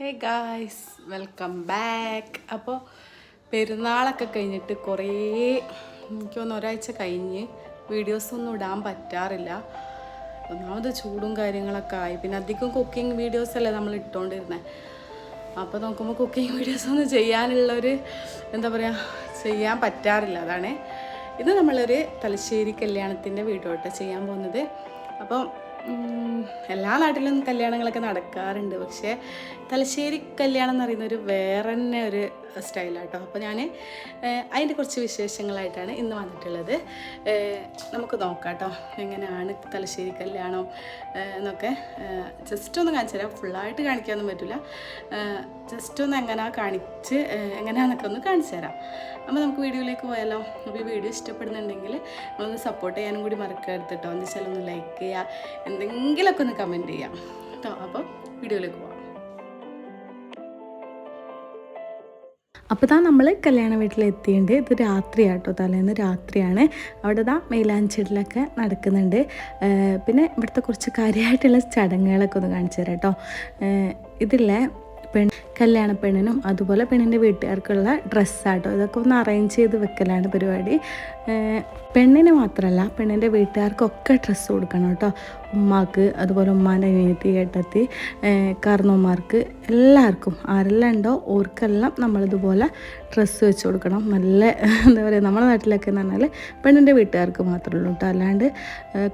Hey guys welcome back അപ്പോൾ പെരുന്നാളൊക്കെ കഴിഞ്ഞിട്ട് കുറേ എനിക്ക് തോന്നുന്നു ഒരാഴ്ച കഴിഞ്ഞ് വീഡിയോസൊന്നും ഇടാൻ പറ്റാറില്ല. ഒന്നാമത് ചൂടും കാര്യങ്ങളൊക്കെ ആയി. പിന്നെ അധികം കുക്കിംഗ് വീഡിയോസ് അല്ലേ നമ്മൾ ഇട്ടുകൊണ്ടിരുന്നത് അപ്പോൾ നോക്കുമ്പോൾ കുക്കിംഗ് വീഡിയോസ് ഒന്നും ചെയ്യാനുള്ളൊരു എന്താ പറയുക ചെയ്യാൻ പറ്റാറില്ല. അതാണ്. ഇത് നമ്മളൊരു തലശ്ശേരി കല്യാണത്തിന്റെ വീഡിയോ കേട്ടോ ചെയ്യാൻ പോകുന്നത്. അപ്പം എല്ലാ നാട്ടിലും കല്യാണങ്ങളൊക്കെ നടക്കാറുണ്ട്. പക്ഷേ തലശ്ശേരി കല്യാണം എന്ന് പറയുന്ന ഒരു വേറെ തന്നെ ഒരു സ്റ്റൈലാട്ടോ. അപ്പോൾ ഞാൻ അതിന്റെ കുറച്ച് വിശേഷങ്ങളായിട്ടാണ് ഇന്ന് വന്നിട്ടുള്ളത്. നമുക്ക് നോക്കാം കേട്ടോ എങ്ങനെയാണ് തലശ്ശേരി കല്യാണം എന്നൊക്കെ. ജസ്റ്റ് ഒന്ന് കാണിച്ചു തരാം. ഫുള്ളായിട്ട് കാണിക്കാനൊന്നും പറ്റില്ല. ജസ്റ്റ് ഒന്ന് എങ്ങനെ കാണിച്ച് എങ്ങനെയാണെന്നൊക്കെ ഒന്ന് കാണിച്ചു തരാം. അപ്പോൾ നമുക്ക് വീഡിയോയിലേക്ക് പോയാലോ? അപ്പോൾ ഈ വീഡിയോ ഇഷ്ടപ്പെടുന്നുണ്ടെങ്കിൽ ഒന്ന് സപ്പോർട്ട് ചെയ്യാനും കൂടി മറക്കരുത് കേട്ടോ. വെച്ചാൽ ഒന്ന് ലൈക്ക് ചെയ്യുക. എന്തെങ്കിലുമൊക്കെ ഒന്ന് കമന്റ് ചെയ്യാം കേട്ടോ. അപ്പോൾ വീഡിയോയിലേക്ക് പോവാം അപ്പോൾ താ നമ്മൾ കല്യാണ വീട്ടിലെത്തിയിട്ടുണ്ട് ഇത് രാത്രിയാട്ടോ. തലേന്ന് രാത്രിയാണ്. അവിടെ താ മൈലാഞ്ചിടലൊക്കെ നടക്കുന്നുണ്ട് പിന്നെ ഇവിടുത്തെ കുറച്ച് കാര്യമായിട്ടുള്ള ചടങ്ങുകളൊക്കെ ഒന്ന് കാണിച്ചു തരാം കേട്ടോ ഇതില്ല പെൺ കല്യാണ പെണ്ണിനും അതുപോലെ പെണ്ണിന്റെ വീട്ടുകാർക്കുള്ള ഡ്രസ്സാട്ടോ. ഇതൊക്കെ ഒന്ന് അറേഞ്ച് ചെയ്ത് വെക്കലാണ് പരിപാടി. പെണ്ണിന് മാത്രമല്ല പെണ്ണിന്റെ വീട്ടുകാർക്കൊക്കെ ഡ്രസ്സ് കൊടുക്കണം കേട്ടോ. ഉമ്മാക്ക് അതുപോലെ ഉമ്മാന്റെ അനിയത്തി ഏട്ടത്തി കാർന്നോമാർക്ക് എല്ലാവർക്കും ആരെല്ലാം ഉണ്ടോ ഓർക്കെല്ലാം നമ്മളിതുപോലെ ഡ്രസ്സ് വെച്ച് കൊടുക്കണം. നല്ല എന്താ പറയുക നമ്മുടെ നാട്ടിലൊക്കെ എന്ന് പറഞ്ഞാൽ പെണ്ണിന്റെ വീട്ടുകാർക്ക് മാത്രമേ ഉള്ളൂ കേട്ടോ. അല്ലാണ്ട്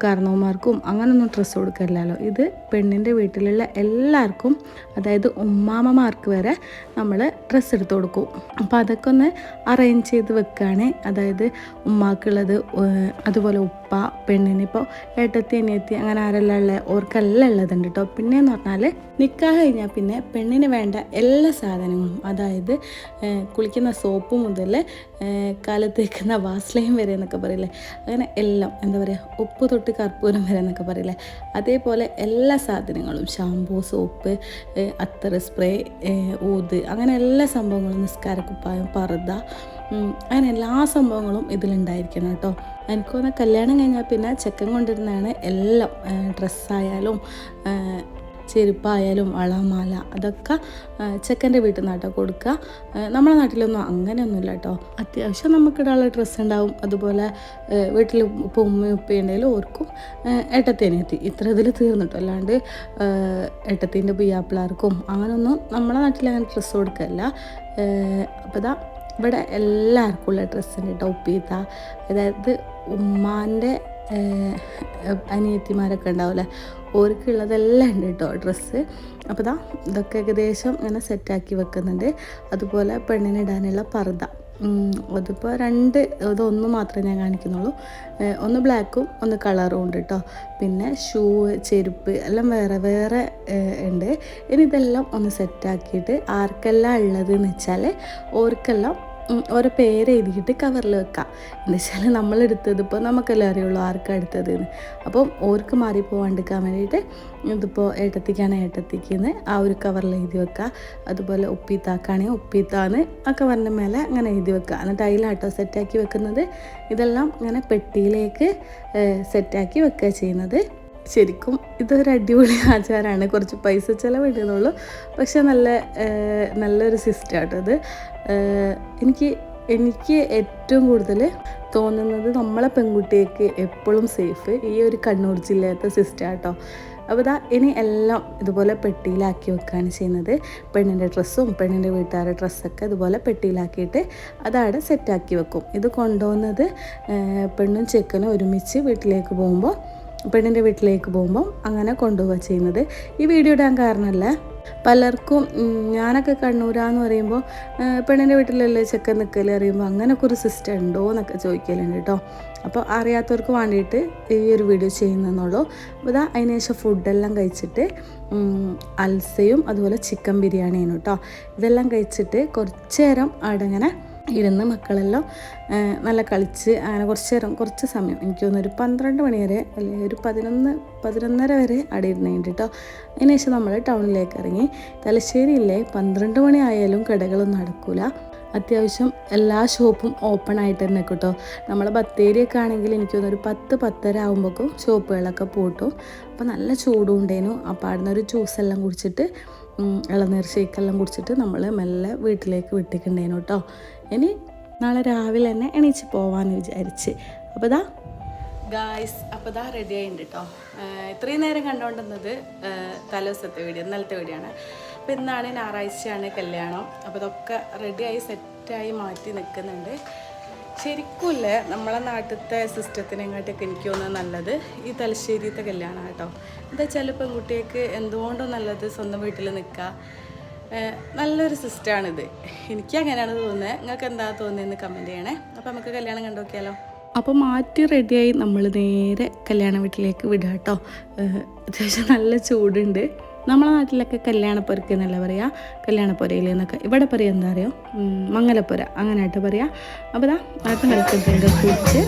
കാർന്നോമാർക്കും അങ്ങനൊന്നും ഡ്രസ്സ് കൊടുക്കില്ലല്ലോ. ഇത് പെണ്ണിന്റെ വീട്ടിലുള്ള എല്ലാവർക്കും അതായത് ഉമ്മാമ്മമാർക്ക് വരെ നമ്മൾ ഡ്രസ്സ് എടുത്ത് കൊടുക്കും. അപ്പോൾ അതൊക്കെ ഒന്ന് അറേഞ്ച് ചെയ്ത് വെക്കുകയാണ് അതായത് ഉമ്മാക്കുള്ളത് അതുപോലെ അതുപോലെ ഉപ്പ പെണ്ണിനിപ്പോൾ ഏട്ടത്തി അനിയത്തി അങ്ങനെ ആരെല്ലാം ഉള്ളത് ഓർക്കെല്ലാം ഉള്ളതുണ്ട് കേട്ടോ പിന്നെയെന്ന് പറഞ്ഞാൽ നിൽക്കാൻ കഴിഞ്ഞാൽ പിന്നെ പെണ്ണിന് വേണ്ട എല്ലാ സാധനങ്ങളും അതായത് കുളിക്കുന്ന സോപ്പ് മുതൽ കാലത്ത് വെക്കുന്ന വാസ്ലൈൻ വരെ എന്നൊക്കെ പറയില്ലേ? അങ്ങനെ എല്ലാം എന്താ പറയുക ഉപ്പ് തൊട്ട് കർപ്പൂരം വരെ എന്നൊക്കെ പറയില്ലേ? അതേപോലെ എല്ലാ സാധനങ്ങളും ഷാമ്പൂ സോപ്പ് അത്തറ് സ്പ്രേ ഊത് അങ്ങനെ എല്ലാ സംഭവങ്ങളും നിസ്കാരക്കുപ്പായം പർദ്ദ അങ്ങനെ എല്ലാ സംഭവങ്ങളും ഇതിലുണ്ടായിരിക്കണം കേട്ടോ എനിക്ക് തോന്നുന്ന കല്യാണം കഴിഞ്ഞാൽ പിന്നെ ചെക്കൻ കൊണ്ടിരുന്നതാണ് എല്ലാം ഡ്രസ്സായാലും ചെരുപ്പായാലും വളമാല അതൊക്കെ ചെക്കന്റെ വീട്ടിൽ നിന്നാട്ടോ കൊടുക്കുക നമ്മുടെ നാട്ടിലൊന്നും അങ്ങനെയൊന്നുമില്ല കേട്ടോ. അത്യാവശ്യം നമുക്കിടാനുള്ള ഡ്രസ്സ് ഉണ്ടാവും അതുപോലെ വീട്ടിൽ ഇപ്പോൾ ഉമ്മയും ഉപ്പയുണ്ടെങ്കിലും ഓർക്കും ഏട്ടത്തേനെത്തി ഇത്ര ഇതിൽ തീർന്നിട്ടോ അല്ലാണ്ട് ഏട്ടത്തിന്റെ ബിയാപ്പിളാർക്കും അങ്ങനെയൊന്നും നമ്മളെ നാട്ടിൽ അങ്ങനെ ഡ്രസ്സ് കൊടുക്കല്ല. അപ്പോൾ ഇതാ ഇവിടെ എല്ലാവർക്കും ഉള്ള ഡ്രസ്സുണ്ട് കേട്ടോ. ഉപ്പീത്ത അതായത് ഉമ്മാന്റെ അനിയത്തിമാരൊക്കെ ഉണ്ടാവില്ലേ ഓർക്കുള്ളതെല്ലാം ഉണ്ട് കേട്ടോ ഡ്രസ്സ്. അപ്പോൾ ദാ ഇതൊക്കെ ഏകദേശം ഇങ്ങനെ സെറ്റാക്കി വെക്കുന്നുണ്ട്. അതുപോലെ പെണ്ണിനിടാനുള്ള പർദ്ദ. അതിപ്പോൾ രണ്ട് ഇതൊന്ന് മാത്രമേ ഞാൻ കാണിക്കുന്നുള്ളൂ. ഒന്ന് ബ്ലാക്കും ഒന്ന് കളറും ഉണ്ട് കേട്ടോ. പിന്നെ ഷൂ ചെരുപ്പ് എല്ലാം വേറെ വേറെ ഉണ്ട്. ഇനി ഇതെല്ലാം ഒന്ന് സെറ്റാക്കിയിട്ട് ആർക്കെല്ലാം ഉള്ളതെന്ന് വെച്ചാൽ ഓർക്കെല്ലാം ഓരോ പേര് എഴുതിയിട്ട് കവറിൽ വെക്കാം. എന്ന് വെച്ചാൽ നമ്മളെടുത്തത് ഇപ്പോൾ നമുക്കെല്ലാം അറിയുള്ളൂ ആർക്കാണ് എടുത്തത് എന്ന് അപ്പം ഓർക്ക് മാറിപ്പോവാണ്ടിരിക്കാൻ വേണ്ടിയിട്ട് ഇതിപ്പോൾ ഏട്ടത്തിക്കാണ് ഏട്ടത്തിക്കെന്ന് ആ ഒരു കവറിൽ എഴുതി വെക്കുക അതുപോലെ ഉപ്പിത്താക്കാണെങ്കിൽ ഉപ്പിത്താന്ന് ആ കവറിന്റെ മേലെ അങ്ങനെ എഴുതി വെക്കുക എന്നിട്ട് അതിലാട്ടോ സെറ്റാക്കി വെക്കുന്നത്. ഇതെല്ലാം ഇങ്ങനെ പെട്ടിയിലേക്ക് സെറ്റാക്കി വെക്കുക ചെയ്യുന്നത്. ശരിക്കും ഇതൊരു അടിപൊളി ആചാരമാണ് കുറച്ച് പൈസ ചിലവിടുന്നുള്ളൂ. പക്ഷെ നല്ല നല്ലൊരു സിസ്റ്റം ആട്ടോ ഇത്. എനിക്ക് എനിക്ക് ഏറ്റവും കൂടുതൽ തോന്നുന്നത് നമ്മളെ പെൺകുട്ടിയൊക്കെ എപ്പോഴും സേഫ് ഈ ഒരു കണ്ണൂർ ജില്ലയത്തെ സിസ്റ്റാട്ടോ അപ്പോൾ ഇതാ ഇനി എല്ലാം ഇതുപോലെ പെട്ടിയിലാക്കി വെക്കുകയാണ് ചെയ്യുന്നത്. പെണ്ണിന്റെ ഡ്രസ്സും പെണ്ണിന്റെ വീട്ടുകാരുടെ ഡ്രസ്സൊക്കെ ഇതുപോലെ പെട്ടിയിലാക്കിയിട്ട് അതവിടെ സെറ്റാക്കി വെക്കും. ഇത് കൊണ്ടുപോകുന്നത് പെണ്ണും ചെക്കനും ഒരുമിച്ച് വീട്ടിലേക്ക് പോകുമ്പോൾ പെണ്ണിന്റെ വീട്ടിലേക്ക് പോകുമ്പോൾ അങ്ങനെ കൊണ്ടുപോവുക ചെയ്യുന്നത്. ഈ വീഡിയോ ഇടാൻ കാരണമല്ല പലർക്കും ഞാനൊക്കെ കണ്ണൂരാന്ന് പറയുമ്പോൾ പെണ്ണിന്റെ വീട്ടിലല്ലേ ചെക്കൻ നിൽക്കൽ അറിയുമ്പോൾ അങ്ങനെയൊക്കെ ഒരു സിസ്റ്റം ഉണ്ടോ എന്നൊക്കെ ചോദിക്കലുണ്ട് കേട്ടോ. അപ്പോൾ അറിയാത്തവർക്ക് വേണ്ടിയിട്ട് ഈ ഒരു വീഡിയോ ചെയ്യുന്നെന്നുള്ളൂ അപ്പോൾ ഇതാ അതിന് ശേഷം ഫുഡെല്ലാം കഴിച്ചിട്ട് അൽസയും അതുപോലെ ചിക്കൻ ബിരിയാണിയാണ് കേട്ടോ. ഇതെല്ലാം കഴിച്ചിട്ട് കുറച്ച് നേരം അവിടെ ഇരുന്ന് മക്കളെല്ലാം നല്ല കളിച്ച് അങ്ങനെ കുറച്ച് നേരം കുറച്ച് സമയം. എനിക്ക് തോന്നുന്നു ഒരു പന്ത്രണ്ട് മണി വരെ അല്ലെങ്കിൽ ഒരു പതിനൊന്ന് പതിനൊന്നര വരെ അവിടെ ഇരുന്ന് കഴിഞ്ഞിട്ടോ അതിനുശേഷം നമ്മൾ ടൗണിലേക്ക് ഇറങ്ങി. തലശ്ശേരിയിലെ പന്ത്രണ്ട് മണി ആയാലും കടകളൊന്നും നടക്കൂല. അത്യാവശ്യം എല്ലാ ഷോപ്പും ഓപ്പൺ ആയിട്ട് തന്നെ കേട്ടോ നമ്മളെ ബത്തേരിയൊക്കെ ആണെങ്കിൽ എനിക്ക് തോന്നുന്നു ഒരു പത്ത് പത്തര ആകുമ്പോഴേക്കും ഷോപ്പുകളൊക്കെ പോട്ടു. അപ്പോൾ നല്ല ചൂടും ഉണ്ടായിരുന്നു. അപ്പോൾ അവിടുന്ന് ഒരു ജ്യൂസ് എല്ലാം കുടിച്ചിട്ട് ഇളനീർ ഷേക്കെല്ലാം കുടിച്ചിട്ട് നമ്മൾ മെല്ലെ വീട്ടിലേക്ക് വിട്ടിട്ടുണ്ടേനു കേട്ടോ ഇനി നാളെ രാവിലെ തന്നെ എണീച്ച് പോവാന്ന് വിചാരിച്ച്. അപ്പോൾ ഇതാ ഗായ്സ് അപ്പോൾ ഇതാ റെഡി ആയിട്ടുണ്ട് കേട്ടോ ഇത്രയും നേരം കണ്ടുകൊണ്ടിരുന്നത് തലേദിവസത്തെ വീഡിയോ ഇന്നലത്തെ വീഡിയോ ആണ്. അപ്പോൾ ഇന്നാണ് ഞായറാഴ്ചയാണ് കല്യാണം. അപ്പോൾ ഇതൊക്കെ റെഡിയായി സെറ്റായി മാറ്റി നിൽക്കുന്നുണ്ട് ശരിക്കുമില്ല നമ്മളെ നാട്ടിലത്തെ സിസ്റ്റത്തിനെങ്ങാട്ടൊക്കെ എനിക്ക് തോന്നുന്നത് നല്ലത് ഈ തലശ്ശേരിത്തെ കല്യാണം കേട്ടോ എന്താ വെച്ചാൽ പെൺകുട്ടികൾക്ക് എന്തുകൊണ്ടും നല്ലത് സ്വന്തം വീട്ടിൽ നിൽക്കുക നല്ലൊരു സിസ്റ്റമാണിത് എനിക്ക് അങ്ങനെയാണ് തോന്നുന്നത്. നിങ്ങൾക്ക് എന്താ തോന്നിയെന്ന് കമന്റ് ചെയ്യണേ. അപ്പോൾ നമുക്ക് കല്യാണം കണ്ടോക്കിയാലോ അപ്പോൾ മാറ്റി റെഡിയായി നമ്മൾ നേരെ കല്യാണ വീട്ടിലേക്ക് വിടുക കേട്ടോ. അത്യാവശ്യം നല്ല ചൂടുണ്ട്. നമ്മളെ നാട്ടിലൊക്കെ കല്യാണപ്പുരക്ക് എന്നല്ല പറയുക കല്യാണപ്പുരയിൽ എന്നൊക്കെ. ഇവിടെ പറയുക എന്താ പറയുക മംഗലപ്പുര. അങ്ങനെയായിട്ട് പറയുക അപ്പോൾ ഇതാ നിൽക്കുന്നുണ്ട് കുടിച്ച്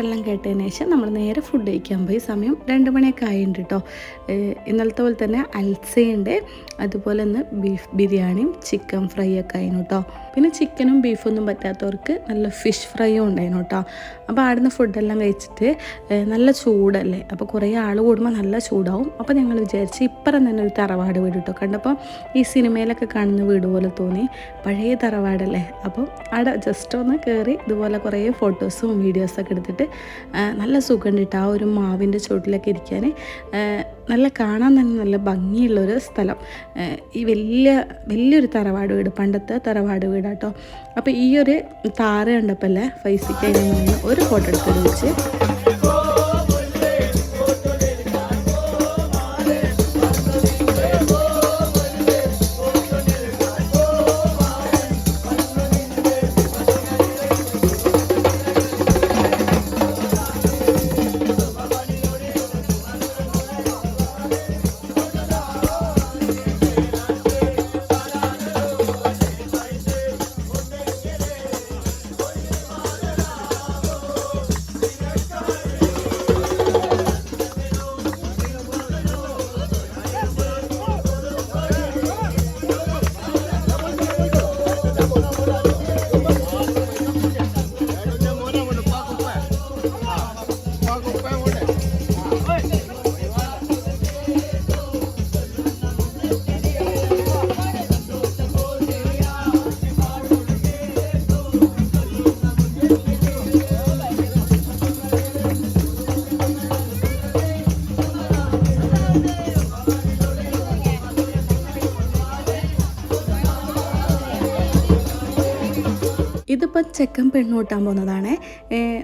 പാട്ടെല്ലാം കേട്ടതിന് ശേഷം നമ്മൾ നേരെ ഫുഡ് കഴിക്കാൻ പോയി. സമയം രണ്ട് മണിയൊക്കെ ആയിട്ടുണ്ട് കേട്ടോ ഇന്നലത്തെ പോലെ തന്നെ അൽസയുണ്ട്. അതുപോലെ തന്നെ ബീഫ് ബിരിയാണിയും ചിക്കൻ ഫ്രൈ ഒക്കെ ആയിരുന്നു കേട്ടോ പിന്നെ ചിക്കനും ബീഫൊന്നും പറ്റാത്തവർക്ക് നല്ല ഫിഷ് ഫ്രൈയും ഉണ്ടായിരുന്നു കേട്ടോ അപ്പോൾ ആടുന്ന ഫുഡെല്ലാം കഴിച്ചിട്ട് നല്ല ചൂടല്ലേ? അപ്പോൾ കുറേ ആൾ കൂടുമ്പോൾ നല്ല ചൂടാവും. അപ്പോൾ ഞങ്ങൾ വിചാരിച്ച് ഇപ്പറം തന്നെ ഒരു തറവാട് വീട് കേട്ടോ കണ്ടപ്പോൾ ഈ സിനിമയിലൊക്കെ കാണുന്ന വീട് പോലെ തോന്നി. പഴയ തറവാടല്ലേ? അപ്പോൾ അവിടെ ജസ്റ്റ് ഒന്ന് കയറി ഇതുപോലെ കുറേ ഫോട്ടോസും വീഡിയോസൊക്കെ എടുത്തിട്ട് നല്ല സുഖമുണ്ട് കേട്ടോ ആ ഒരു മാവിന്റെ ചുവട്ടിലൊക്കെ ഇരിക്കാൻ. നല്ല കാണാൻ തന്നെ നല്ല ഭംഗിയുള്ളൊരു സ്ഥലം. ഈ വലിയ വലിയൊരു തറവാട് വീട് പണ്ടത്തെ തറവാട് വീടാട്ടോ. അപ്പോൾ ഈ ഒരു താറ കണ്ടപ്പോൾ അല്ലേ ഫൈസിക്ക് ഒരു ഫോട്ടോ എടുത്ത് വെച്ച് ഇതിപ്പോൾ ചെക്കൻ പെണ്ണ് കൂട്ടാൻ പോകുന്നതാണ്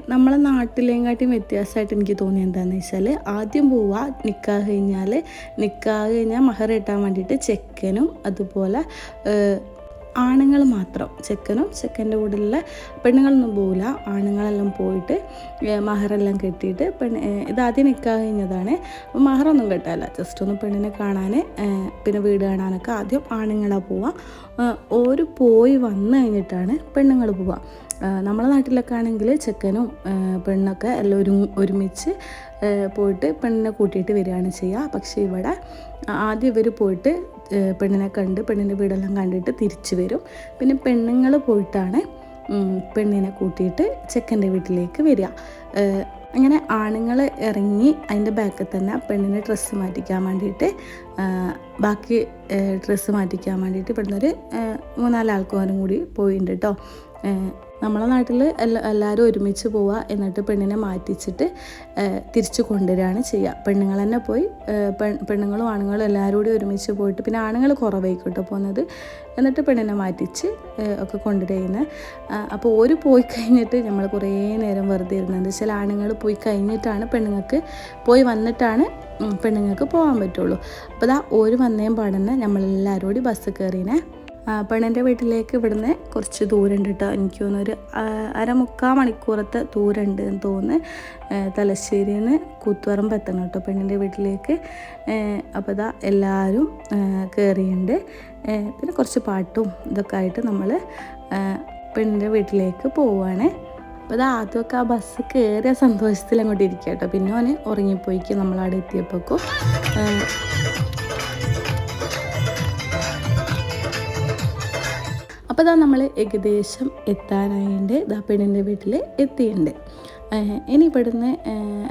നമ്മളെ നാട്ടിലേങ്ങാട്ടിയും വ്യത്യാസമായിട്ട് എനിക്ക് തോന്നി എന്താണെന്ന് വെച്ചാൽ ആദ്യം പോവുക നിക്കാഹ് കഴിഞ്ഞാൽ നിക്കാഹ് കഴിഞ്ഞാൽ മഹർ ഇട്ടാൻ വേണ്ടിയിട്ട് ചെക്കനും അതുപോലെ ആണുങ്ങൾ മാത്രം. ചെക്കനും ചെക്കന്റെ കൂടെയുള്ള പെണ്ണുങ്ങളൊന്നും പോകില്ല ആണുങ്ങളെല്ലാം പോയിട്ട് മഹറെല്ലാം കെട്ടിയിട്ട് പെണ്ണ് ഇതാദ്യം നിൽക്കാൻ കഴിഞ്ഞതാണ്. അപ്പോൾ മഹറൊന്നും കെട്ടാല്ല ജസ്റ്റ് ഒന്ന് പെണ്ണിനെ കാണാൻ പിന്നെ വീട് കാണാനൊക്കെ ആദ്യം ആണുങ്ങളാണ് പോവുക ഓര് പോയി വന്നു കഴിഞ്ഞിട്ടാണ് പെണ്ണുങ്ങൾ പോവുക. നമ്മളെ നാട്ടിലൊക്കെ ആണെങ്കിൽ ചെക്കനും പെണ്ണൊക്കെ എല്ലാവരും ഒരു ഒരുമിച്ച് പോയിട്ട് പെണ്ണിനെ കൂട്ടിയിട്ട് വരികയാണ് ചെയ്യുക. പക്ഷേ ഇവിടെ ആദ്യം ഇവർ പോയിട്ട് പെണ്ണിനെ കണ്ട് പെണ്ണിന്റെ വീടെല്ലാം കണ്ടിട്ട് തിരിച്ചു വരും. പിന്നെ പെണ്ണുങ്ങൾ പോയിട്ടാണ് പെണ്ണിനെ കൂട്ടിയിട്ട് ചെക്കന്റെ വീട്ടിലേക്ക് വരിക. അങ്ങനെ ആണുങ്ങൾ ഇറങ്ങി അതിന്റെ ബാക്കിൽ തന്നെ പെണ്ണിനെ ഡ്രസ്സ് മാറ്റിക്കാൻ വേണ്ടിയിട്ട് ബാക്കി ഡ്രസ്സ് മാറ്റിക്കാൻ വേണ്ടിയിട്ട് ഇവിടുന്ന് ഒരു മൂന്നാൽ ആൾക്കാരും കൂടി പോയിട്ടുണ്ട് കേട്ടോ നമ്മളെ നാട്ടിൽ എല്ലാ എല്ലാവരും ഒരുമിച്ച് പോവുക എന്നിട്ട് പെണ്ണിനെ മാറ്റിച്ചിട്ട് തിരിച്ചു കൊണ്ടുവരികയാണ് ചെയ്യുക പെണ്ണുങ്ങൾ തന്നെ പോയി പെണ്ണുങ്ങളും ആണുങ്ങളും എല്ലാവരും കൂടി ഒരുമിച്ച് പോയിട്ട് പിന്നെ ആണുങ്ങൾ കുറവായിക്കോട്ടെ കേട്ടോ പോകുന്നത്. എന്നിട്ട് പെണ്ണിനെ മാറ്റിച്ച് ഒക്കെ കൊണ്ടുവരുന്നത് അപ്പോൾ ഒരു പോയി കഴിഞ്ഞിട്ട് നമ്മൾ കുറേ നേരം വെറുതെ ഇരുന്നത് ചില ആണുങ്ങൾ പോയി കഴിഞ്ഞിട്ടാണ് പെണ്ണുങ്ങൾക്ക് പോയി വന്നിട്ടാണ് പെണ്ണുങ്ങൾക്ക് പോകാൻ പറ്റുള്ളൂ. അപ്പോൾ ദാ ഒരു വന്നേം പാടുന്ന നമ്മളെല്ലാവരും കൂടി ബസ് കയറിനെ പെണ്ണിന്റെ വീട്ടിലേക്ക് ഇവിടുന്ന് കുറച്ച് ദൂരമുണ്ട് കേട്ടോ. എനിക്ക് തോന്നുന്നു ഒരു അരമുക്കാൽ മണിക്കൂറത്തെ ദൂരമുണ്ട് എന്ന് തോന്നുന്നു. തലശ്ശേരിയിൽ നിന്ന് കൂത്തുപറമ്പ് എത്തണം കേട്ടോ പെണ്ണിന്റെ വീട്ടിലേക്ക്. അപ്പോൾ ഇതാ എല്ലാവരും കയറിയുണ്ട് പിന്നെ കുറച്ച് പാട്ടും ഇതൊക്കെ ആയിട്ട് നമ്മൾ പെണ്ണിന്റെ വീട്ടിലേക്ക് പോവുകയാണ്. അപ്പോൾ അത് ആദ്യമൊക്കെ ആ ബസ് കയറിയ സന്തോഷത്തിൽ അങ്ങോട്ട് ഇരിക്കുക കേട്ടോ. പിന്നെ അവന് ഉറങ്ങിപ്പോയിക്ക് നമ്മളവിടെ എത്തിയപ്പോഴേക്കും അപ്പോൾ ഇതാ നമ്മൾ ഏകദേശം എത്താനായിട്ട് ഇതാ പെണ്ണിന്റെ വീട്ടിൽ എത്തിയിട്ടുണ്ട് ഇനി ഇവിടുന്ന്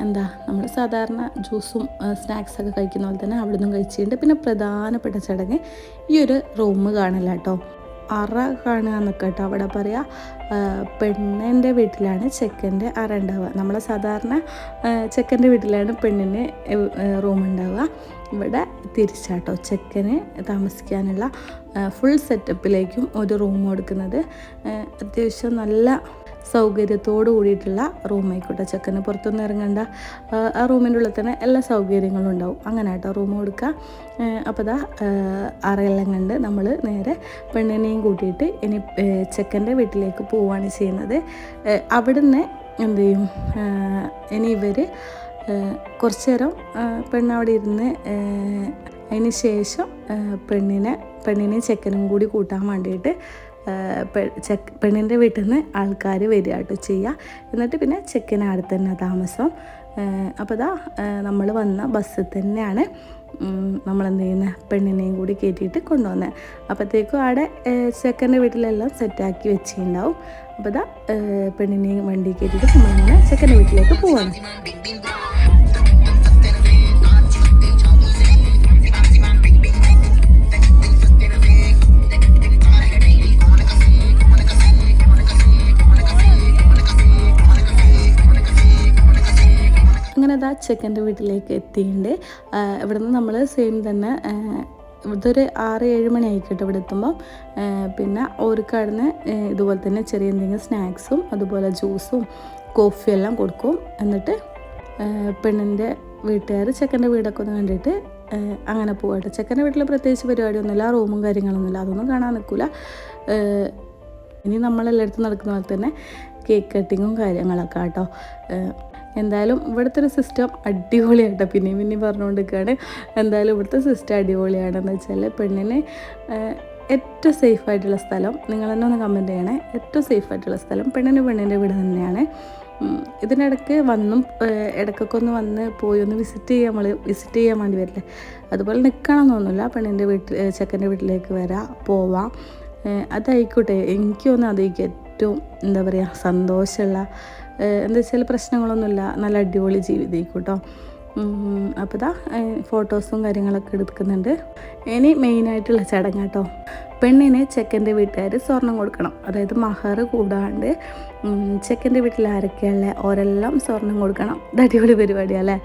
എന്താ നമ്മൾ സാധാരണ ജ്യൂസും സ്നാക്സൊക്കെ കഴിക്കുന്ന പോലെ തന്നെ അവിടെ നിന്നും കഴിച്ചിട്ടുണ്ട്. പിന്നെ പ്രധാനപ്പെട്ട ചടങ്ങ് ഈ ഒരു റൂം കാണില്ല കേട്ടോ അറ കാണുക എന്നൊക്കെ കേട്ടോ അവിടെ പറയുക പെണ്ണിന്റെ വീട്ടിലാണ് ചെക്കന്റെ അറ ഉണ്ടാവുക നമ്മളെ സാധാരണ ചെക്കന്റെ വീട്ടിലാണ് പെണ്ണിന് റൂം ഉണ്ടാവുക ഇവിടെ തിരിച്ചാട്ടോ ചെക്കന് താമസിക്കാനുള്ള ഫുൾ സെറ്റപ്പിലേക്കും ഒരു റൂം കൊടുക്കുന്നത്. അത്യാവശ്യം നല്ല സൗകര്യത്തോട് കൂടിയിട്ടുള്ള റൂം ആയിക്കോട്ടെ. ചെക്കന് പുറത്തൊന്നും ഇറങ്ങണ്ട. ആ, റൂമിന്റെ ഉള്ളിൽ തന്നെ എല്ലാ സൗകര്യങ്ങളും ഉണ്ടാവും. അങ്ങനെ കേട്ടോ റൂം കൊടുക്കുക. അപ്പോൾ ഇതാ അറയെല്ലാം കണ്ട് നമ്മൾ നേരെ പെണ്ണിനെയും കൂട്ടിയിട്ട് ഇനി ചെക്കന്റെ വീട്ടിലേക്ക് പോവുകയാണ് ചെയ്യുന്നത്. അവിടുന്ന് എന്ത് ചെയ്യും? ഇനി ഇവർ കുറച്ച് നേരം പെണ്ണ് അവിടെ ഇരുന്ന് അതിന് ശേഷം പെണ്ണിനെ പെണ്ണിനെയും ചെക്കനും കൂടി കൂട്ടാൻ വേണ്ടിയിട്ട് ചെക്ക് പെണ്ണിന്റെ വീട്ടിൽ നിന്ന് ആൾക്കാർ വരിക കേട്ടോ ചെയ്യുക എന്നിട്ട് പിന്നെ ചെക്കന് അവിടെ തന്നെ താമസം. അപ്പോൾ ഇതാ നമ്മൾ വന്ന ബസ്സിൽ തന്നെയാണ് നമ്മൾ എന്ത് ചെയ്യുന്നത് പെണ്ണിനെയും കൂടി കയറ്റിയിട്ട് കൊണ്ടുവന്നത് അപ്പോഴത്തേക്കും അവിടെ ചെക്കന്റെ വീട്ടിലെല്ലാം സെറ്റാക്കി വെച്ചിട്ടുണ്ടാവും അപ്പോൾ ഇതാ പെണ്ണിനെയും വണ്ടി കയറ്റിയിട്ട് നമ്മളിങ്ങനെ ചെക്കന്റെ വീട്ടിലേക്ക് പോവാണ്. അങ്ങനെ അതാ ചെക്കന്റെ വീട്ടിലേക്ക് എത്തിയിട്ടുണ്ട്. ഇവിടെ നിന്ന് നമ്മൾ സെയിം തന്നെ ഇതൊരു ആറ് ഏഴ് മണി ആയിക്കോട്ടെ ഇവിടെ എത്തുമ്പോൾ പിന്നെ ഓർക്കടന്ന് ഇതുപോലെ തന്നെ ചെറിയ എന്തെങ്കിലും സ്നാക്സും അതുപോലെ ജ്യൂസും കോഫിയും എല്ലാം കൊടുക്കും. എന്നിട്ട് പെണ്ണിന്റെ വീട്ടുകാർ ചെക്കന്റെ വീടൊക്കെ ഒന്ന് കണ്ടിട്ട് അങ്ങനെ പോകട്ടെ ചെക്കന്റെ വീട്ടിൽ പ്രത്യേകിച്ച് പരിപാടിയൊന്നുമില്ല റൂമും കാര്യങ്ങളൊന്നുമില്ല. അതൊന്നും കാണാൻ നിൽക്കില്ല ഇനി നമ്മളെല്ലായിടത്തും നടക്കുന്ന പോലെ തന്നെ കേക്ക് കട്ടിങ്ങും കാര്യങ്ങളൊക്കെ കേട്ടോ എന്തായാലും ഇവിടുത്തെ ഒരു സിസ്റ്റം അടിപൊളിയാട്ടോ. പിന്നെയും പിന്നെയും പറഞ്ഞുകൊണ്ടിരിക്കുകയാണ്. എന്തായാലും ഇവിടുത്തെ സിസ്റ്റം അടിപൊളിയാണെന്ന് വെച്ചാൽ പെണ്ണിനെ ഏറ്റവും സേഫ് ആയിട്ടുള്ള സ്ഥലം നിങ്ങൾ തന്നെ ഒന്ന് കമന്റ് ചെയ്യണേ. ഏറ്റവും സേഫ് ആയിട്ടുള്ള സ്ഥലം പെണ്ണിന് പെണ്ണിന്റെ വീട് തന്നെയാണ്. ഇതിനിടയ്ക്ക് വന്നും ഇടയ്ക്കൊക്കെ ഒന്ന് വന്ന് പോയി ഒന്ന് വിസിറ്റ് ചെയ്യാൻ നമ്മൾ വിസിറ്റ് ചെയ്യാൻ വേണ്ടി വരില്ലേ? അതുപോലെ നിൽക്കണം എന്നൊന്നുമില്ല പെണ്ണിന്റെ വീട്ടിൽ ചെക്കന്റെ വീട്ടിലേക്ക് വരാം പോവാം. അതായിക്കോട്ടെ. എനിക്കൊന്നും അതായിരിക്കും ഏറ്റവും എന്താ പറയുക സന്തോഷമുള്ള എന്താ വെച്ചാൽ പ്രശ്നങ്ങളൊന്നുമില്ല. നല്ല അടിപൊളി ജീവിതമായിരിക്കും കേട്ടോ. അപ്പോൾ ഇതാ ഫോട്ടോസും കാര്യങ്ങളൊക്കെ എടുക്കുന്നുണ്ട്. ഇനി മെയിനായിട്ടുള്ള ചടങ്ങ് കേട്ടോ. പെണ്ണിന് ചെക്കന്റെ വീട്ടുകാർ സ്വർണം കൊടുക്കണം. അതായത് മഹർ കൂടാണ്ട് ചെക്കന്റെ വീട്ടിൽ ആരൊക്കെയുള്ള ഓരെല്ലാം സ്വർണം കൊടുക്കണം. ഇത് അടിപൊളി പരിപാടിയല്ലേ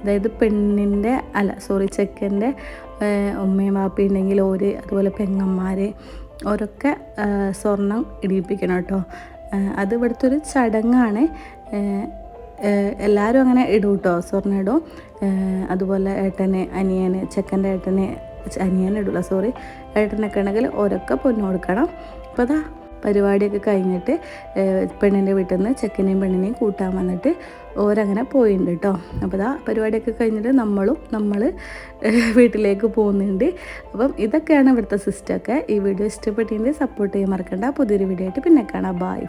അതായത് പെണ്ണിന്റെ അല്ല സോറി ചെക്കന്റെ ഉമ്മയും വാപ്പയും ഉണ്ടെങ്കിൽ ഓര് അതുപോലെ പെങ്ങന്മാർ ഓരൊക്കെ സ്വർണം ഇടിയിപ്പിക്കണം കേട്ടോ. അത് ഇവിടുത്തെ ഒരു ചടങ്ങാണ് എല്ലാവരും അങ്ങനെ ഇടും കേട്ടോ സ്വർണ ഇടും. അതുപോലെ ഏട്ടന് അനിയന് ചെക്കന്റെ ഏട്ടന് അനിയൻ ഇടില്ല സോറി ഏട്ടനൊക്കെ ഉണ്ടെങ്കിൽ ഓരൊക്കെ പൊന്നു കൊടുക്കണം. അപ്പോൾ അതാ പരിപാടിയൊക്കെ കഴിഞ്ഞിട്ട് പെണ്ണിന്റെ വീട്ടിൽ നിന്ന് ചെക്കനെയും പെണ്ണിനെയും കൂട്ടാൻ വന്നിട്ട് ഓരങ്ങനെ പോയിട്ടുണ്ട് കേട്ടോ അപ്പോൾ ഇതാ പരിപാടിയൊക്കെ കഴിഞ്ഞിട്ട് നമ്മളും നമ്മൾ വീട്ടിലേക്ക് പോകുന്നുണ്ട്. അപ്പം ഇതൊക്കെയാണ് ഇവിടുത്തെ സിസ്റ്റമൊക്കെ ഈ വീഡിയോ ഇഷ്ടപ്പെട്ടിട്ട് സപ്പോർട്ട് ചെയ്യാൻ മറക്കണ്ട. പുതിയൊരു വീഡിയോ ആയിട്ട് പിന്നെ കാണാം. ബായ്